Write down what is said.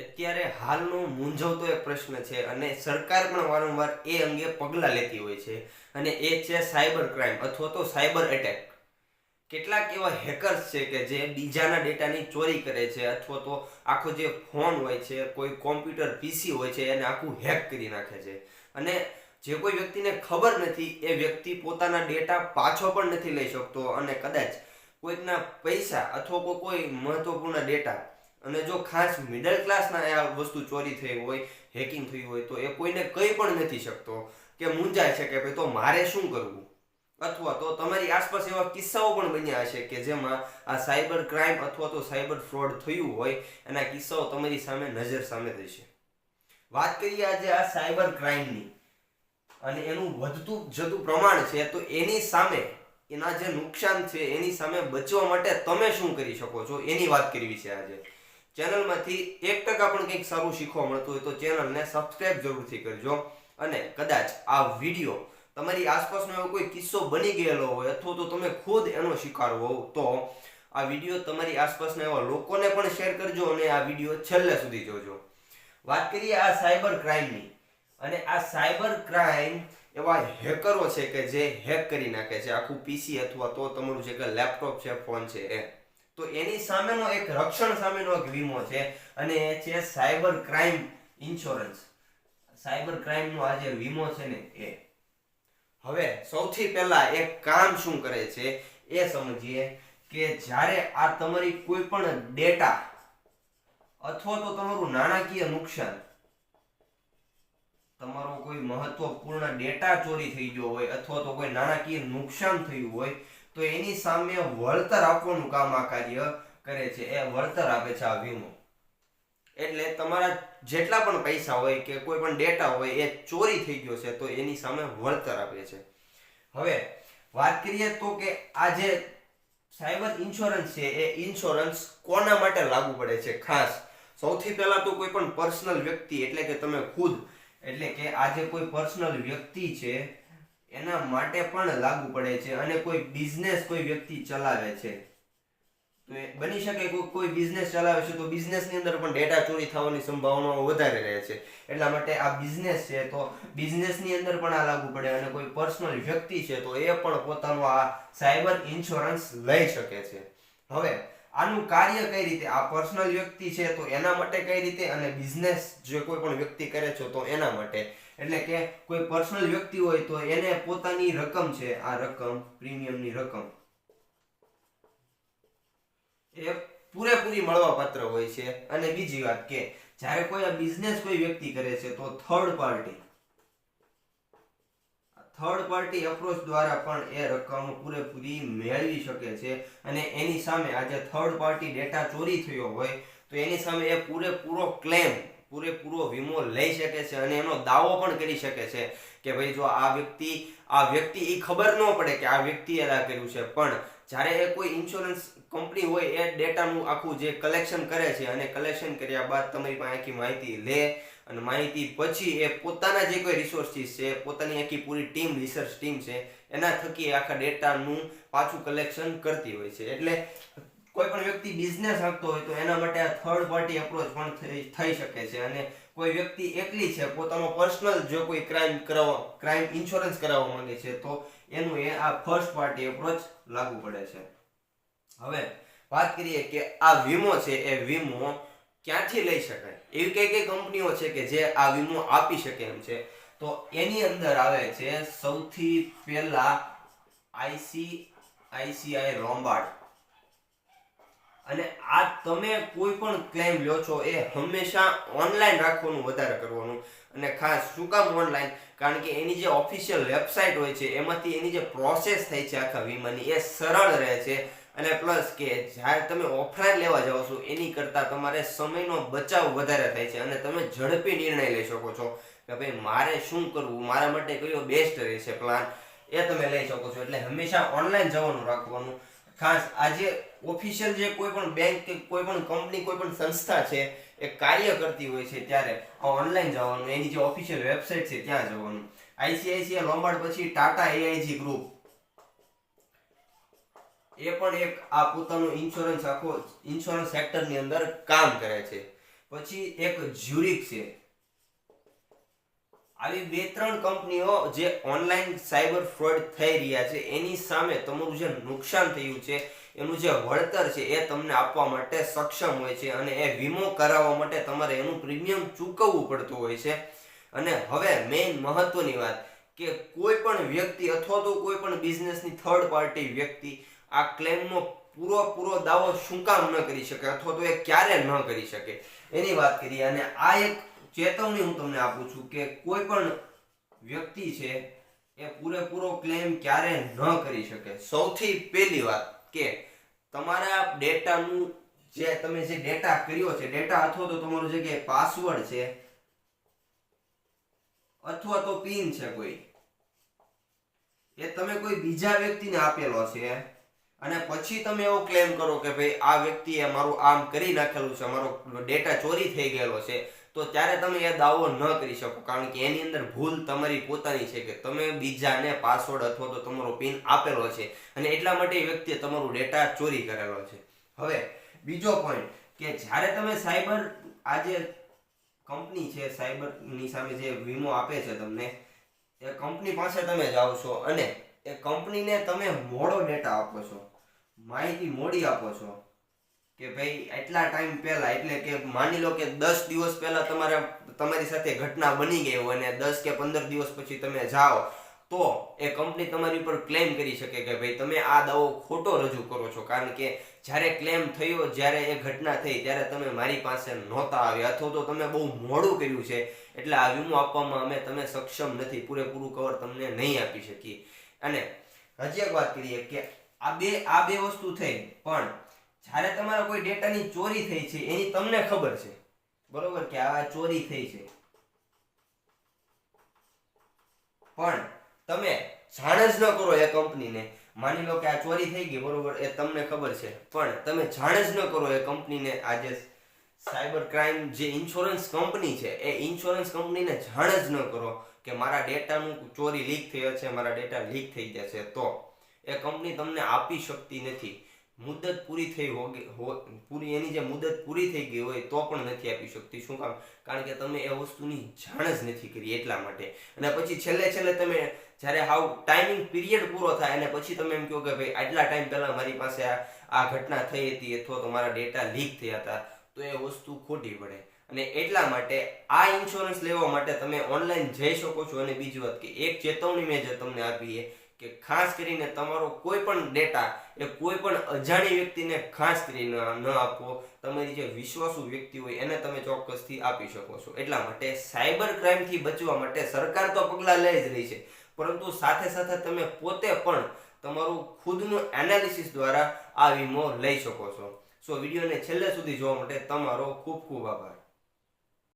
અત્યારે હાલનો મૂંઝવતો એક પ્રશ્ન છે અને સરકાર પણ વારંવાર એ અંગે પગલાં લેતી હોય છે. અને એ છે સાયબર ક્રાઇમ અથવા તો સાયબર એટેક. કેટલાક એવા હેકર્સ છે કે જે બીજાના ડેટાની ચોરી કરે છે અથવા તો આખો જે ફોન હોય છે, કોઈ કોમ્પ્યુટર પીસી હોય છે, એને આખું હેક કરી નાખે છે. અને જે કોઈ વ્યક્તિને ખબર નથી, એ વ્યક્તિ પોતાના ડેટા પાછો પણ નથી લઈ શકતો અને કદાચ કોઈકના પૈસા અથવા કોઈ મહત્વપૂર્ણ ડેટા અને જો ખાસ મિડલ ક્લાસના આ વસ્તુ ચોરી થઈ હોય હેકિંગ થઈ હોય, તો એ કોઈને કંઈ પણ નથી શકતો કે મૂંઝાય છે કે ભાઈ તો મારે શું કરવું? અથવા તો તમારી આસપાસ એવા કિસ્સાઓ પણ બન્યા હશે કે જેમાં આ સાયબર ક્રાઇમ અથવા તો સાયબર ફ્રોડ થયું હોય, એના કિસ્સાઓ તમારી સામે નજર સામે થશે વાત કરીએ આજે આ સાયબર ક્રાઇમની અને એનું વધતું જતું પ્રમાણ છે, તો એની સામે, એના જે નુકસાન છે, એની સામે બચવા માટે તમે શું કરી શકો છો? એની વાત કરવી છે આજે. ચેનલમાંથી એક ટકા પણ કંઈક સારું શીખવા મળતું હોય તો ચેનલને સબસ્ક્રાઇબ જરૂરથી કરજો. અને કદાચ આ વીડિયો તમારી આસપાસનો એવો કોઈ કિસ્સો બની ગયેલો હોય અથવા તો તમે ખુદ એનો શિકાર હોવ તો આ વીડિયો તમારી આસપાસના એવા લોકોને પણ શેર કરજો અને આ વીડિયો છેલ્લે સુધી જોજો. વાત કરીએ આ સાયબર ક્રાઇમની. અને આ સાયબર ક્રાઇમ એવા હેકરો છે કે જે હેક કરી નાખે છે. આખું પીસી અથવા તો તમારું જે કે લેપટોપ છે, ફોન છે, એ. તો એની સામેનો એક રક્ષણ સામેનો એક વીમો છે અને એ છે સાયબર ક્રાઇમ ઇન્સ્યોરન્સ. સાયબર ક્રાઇમનો આ જે વીમો છે ને એ. હવે સૌથી પહેલા એક કામ શું કરે છે એ સમજીએ કે જ્યારે આ તમારી કોઈ પણ ડેટા અથવા તો તમારું નાણાકીય નુકસાન, તમારો કોઈ મહત્વપૂર્ણ ડેટા ચોરી થઈ ગયો હોય અથવા તો કોઈ નાણાકીય નુકસાન થયું હોય તો એની સામે વળતર આપવાનું કામ આ કાર્ય કરે છે. એ વળતર આપે છે આ વીમો. એટલે તમારા જેટલા પણ પૈસા હોય કે કોઈ પણ ડેટા હોય એ ચોરી થઈ ગયો છે, તો એની સામે વળતર આપે છે. હવે વાત કરીએ તો કે આ જે સાયબર ઇન્સ્યોરન્સ છે, એ ઇન્સ્યોરન્સ કોના માટે લાગુ પડે છે? ખાસ સૌથી પહેલા તો કોઈ પણ પર્સનલ વ્યક્તિ, એટલે કે તમે ખુદ, એટલે કે આ જે કોઈ પર્સનલ વ્યક્તિ છે એના માટે પણ લાગુ પડે છે અને કોઈ બિઝનેસ કોઈ વ્યક્તિ ચલાવે છે. તો એ બની શકે કોઈ કોઈ બિઝનેસ ચલાવે છે તો બિઝનેસની અંદર પણ ડેટા ચોરી થવાની સંભાવનાઓ વધારે રહે છે. એટલા માટે આ બિઝનેસ છે તો બિઝનેસની અંદર પણ આ લાગુ પડે અને કોઈ પર્સનલ વ્યક્તિ છે તો એ પણ પોતાનો આ સાયબર ઇન્સ્યોરન્સ લઈ શકે છે. હવે આનું કાર્ય કઈ રીતે? આ પર્સનલ વ્યક્તિ છે તો એના માટે કઈ રીતે? અને બિઝનેસ જે કોઈ પણ વ્યક્તિ કરે છે તો એના માટે. એટલે કે કોઈ પર્સનલ વ્યક્તિ હોય તો એને પોતાની રકમ છે. આ રકમ, પ્રીમિયમની રકમ. એ પૂરેપૂરી મળવા પાત્ર હોય છે. અને બીજી વાત કે, જ્યારે કોઈ આ બિઝનેસ કોઈ વ્યક્તિ કરે છે તો third party third party approach દ્વારા પણ એ રકમ પૂરેપૂરી મેળવી શકે છે અને એની સામે આજે થર્ડ પાર્ટી ડેટા ચોરી થયો હોય તો એની સામે એ પૂરેપૂરો ક્લેમ પૂરેપૂરો વીમો લઈ શકે છે અને એનો દાવો પણ કરી શકે છે કે ભાઈ જો આ વ્યક્તિ આ વ્યક્તિ એ ખબર ન પડે કે આ વ્યક્તિએ આ કર્યું છે. પણ જ્યારે એ કોઈ ઇન્સ્યોરન્સ કંપની હોય એ ડેટાનું આખું જે કલેક્શન કરે છે અને કલેક્શન કર્યા બાદ તમારી પાસે આખી માહિતી લે અને માહિતી પછી એ પોતાના જે કોઈ રિસોર્સિસ છે, પોતાની આખી પૂરી ટીમ રિસર્ચ ટીમ છે, એના થકી આખા ડેટાનું પાછું કલેક્શન કરતી હોય છે. એટલે કોઈ પણ વ્યક્તિ બિઝનેસ આપતો હોય તો એના માટે આ થર્ડ પાર્ટી અપ્રોચ પણ થઈ શકે છે. અને કોઈ વ્યક્તિ એકલી છે, પોતાનો પર્સનલ જો કોઈ ક્રાઇમ કરાવવા ક્રાઇમ ઇન્સ્યોરન્સ કરાવવા માંગે છે, તો એનું એ આ ફર્સ્ટ પાર્ટી અપ્રોચ લાગુ પડે છે. હવે વાત કરીએ કે આ વીમો છે, એ વીમો ક્યાંથી લઈ શકાય? એવી કઈ કઈ કંપનીઓ છે કે જે આ વીમો આપી શકે એમ છે? તો એની અંદર આવે છે સૌથી પહેલા આઈસી આઈસીઆઈ રોમ્બાર્ડ. અને આ તમે કોઈ પણ ક્લેમ લ્યો છો એ હંમેશા ઓનલાઈન રાખવાનું વધારે કરવાનું. અને ખાસ શું કામ ઓનલાઈન કારણ કે એની જે ઓફિશિયલ વેબસાઇટ હોય છે, એમાંથી એની જે પ્રોસેસ થઈ છે આખા વીમાની, એ સરળ રહે છે. અને પ્લસ કે જ્યારે તમે ઓફલાઈન લેવા જાઓ છો, એની કરતાં તમારે સમયનો બચાવ વધારે થાય છે અને તમે ઝડપી નિર્ણય લઈ શકો છો કે ભાઈ મારે શું કરવું, મારા માટે કયો બેસ્ટ રહેશે પ્લાન એ તમે લઈ શકો છો. એટલે હંમેશા ઓનલાઈન જવાનું રાખવાનું. ખાસ આજે ઓફિશિયલ જે કોઈ પણ બેંક કે કોઈ પણ કંપની કોઈ પણ સંસ્થા છે, એ કાર્ય કરતી હોય છે ત્યારે ઓનલાઈન જવાનું, એની જે ઓફિશિયલ વેબસાઇટ છે ત્યાં જવાનું. આઈસીઆઈસીઆઈ લોમ્બાર્ડ પછી ટાટા એઆઈજી ગ્રુપ એ પણ એક આ પોતાનું ઇન્સ્યોરન્સ આખો ઇન્સ્યોરન્સ સેક્ટરની અંદર કામ કરે છે. પછી એક જ્યુરિક છે. આવી બે ત્રણ કંપનીઓ જે ઓનલાઈન સાયબર ફ્રોડ થઈ રહ્યા છે, એની સામે તમારું જે નુકસાન થયું છે, એનું જે વળતર છે, એ તમને આપવા માટે સક્ષમ હોય છે અને એ વીમો કરાવવા માટે તમારે એનું પ્રીમિયમ ચૂકવવું પડતું હોય છે. અને હવે મેઇન મહત્વની વાત કે કોઈ પણ વ્યક્તિ અથવા તો કોઈ પણ બિઝનેસની થર્ડ પાર્ટી વ્યક્તિ આ ક્લેમનો પૂરો પૂરો દાવો શું કામ ન કરી શકે અથવા તો એ ક્યારે ન કરી શકે? એની વાત કરીએ અને આ એક ચેતવણી હું તમને આપું છું કે કોઈ પણ વ્યક્તિ છે, એ પૂરેપૂરો ક્લેમ ક્યારે ન કરી શકે. સૌથી પહેલી વાત કે તમારા ડેટાનું જે તમે જે ડેટા કર્યો છે, ડેટા અથવા તો તમારો જે કે પાસવર્ડ છે, અથવા તો પિન છે કોઈ, એ તમે કોઈ બીજા વ્યક્તિને આપેલો છે અને પછી તમે એવો ક્લેમ કરો કે ભાઈ આ વ્યક્તિએ મારું આમ કરી નાખેલું છે, મારો ડેટા ચોરી થઈ ગયેલો છે, તો ત્યારે તમે એ દાવો ન કરી શકો. કારણ કે એની અંદર ભૂલ તમારી પોતાની છે કે તમે બીજાને પાસવર્ડ અથવા તો તમારો પિન આપેલો છે અને એટલા માટે એ વ્યક્તિએ તમારું ડેટા ચોરી કરેલો છે. હવે, બીજો પોઈન્ટ કે જ્યારે તમે સાયબર આજે કંપની છે, સાયબરની સામે જે વીમો આપે છે તમને, એ કંપની પાસે તમે જાઓ છો અને એ કંપનીને તમે મોડો ડેટા આપો છો. માહિતી મોડી આપો છો કે ભાઈ એટલા ટાઈમ પહેલા, એટલે કે માની લો કે દસ દિવસ પહેલા તમારા તમારી સાથે ઘટના બની ગઈ હોય અને દસ કે પંદર દિવસ પછી તમે જાઓ, તો એ કંપની તમારી ઉપર ક્લેમ કરી શકે કે ભાઈ તમે આ દાવો ખોટો રજૂ કરો છો. કારણ કે જ્યારે ક્લેમ થયો, જ્યારે એ ઘટના થઈ, ત્યારે તમે મારી પાસે નહોતા આવ્યા. અથવા તો તમે બહુ મોડું કર્યું છે, એટલે આ વીમો આપવામાં અમે તમે સક્ષમ નથી. પૂરેપૂરું કવર તમને નહીં આપી શકીએ. અને હજી એક વાત કરીએ કે આ બે આ બે વસ્તુ થઈ. પણ જ્યારે તમારા કોઈ ડેટાની ચોરી થઈ છે, એની તમને ખબર છે. બરોબર કે આ ચોરી થઈ છે. પણ તમે જાણ જ ન કરો એ કંપનીને. માની લો કે આ ચોરી થઈ ગઈ, બરોબર, એ તમને ખબર છે. પણ તમે જાણ જ ન કરો એ કંપનીને આજે સાયબર ક્રાઇમ જે ઇન્સ્યોરન્સ કંપની છે, એ ઇન્સ્યોરન્સ કંપનીને જાણ જ ન કરો કે મારા ડેટાનું ચોરી લીક થયો છે, મારા ડેટા લીક થઈ ગયા છે. તો એ કંપની તમને આપી શકતી નથી. મુદત પૂરી થઈ હોગે હો પૂરી એની જે મુદત પૂરી થઈ ગઈ હોય તો પણ નથી આપી શકતી. શું કામ? કારણ કે તમે એ વસ્તુની જાણ જ નથી કરી એટલા માટે. અને પછી છેલ્લે છેલ્લે તમે જ્યારે હાવ ટાઈમિંગ પીરિયડ પૂરો થાય અને પછી તમે એમ કહો કે ભાઈ આટલા ટાઈમ પહેલાં મારી પાસે આ આ ઘટના થઈ હતી અથવા તો મારા ડેટા લીક થયા હતા, તો એ વસ્તુ ખોટી પડે. અને એટલા માટે આ ઇન્સ્યોરન્સ લેવા માટે તમે ઓનલાઈન જઈ શકો છો. અને બીજી વાત કે એક ચેતવણી મેં જે તમને આપી કે ખાસ કરીને તમારો કોઈ પણ ડેટા એ કોઈ પણ અજાણી વ્યક્તિને ખાસ કરીને ન આપવો. તમારી જે વિશ્વાસુ વ્યક્તિ હોય એને તમે ચોક્કસથી આપી શકો છો. એટલા માટે સાયબર ક્રાઇમથી બચવા માટે સરકાર તો પગલાં લઈ જ રહી છે. પરંતુ સાથે સાથે તમે પોતે પણ તમારું ખુદનું એનાલિસિસ દ્વારા આ વીમો લઈ શકો છો. સો વિડીયોને છેલ્લે સુધી જોવા માટે તમારો ખૂબ ખૂબ આભાર.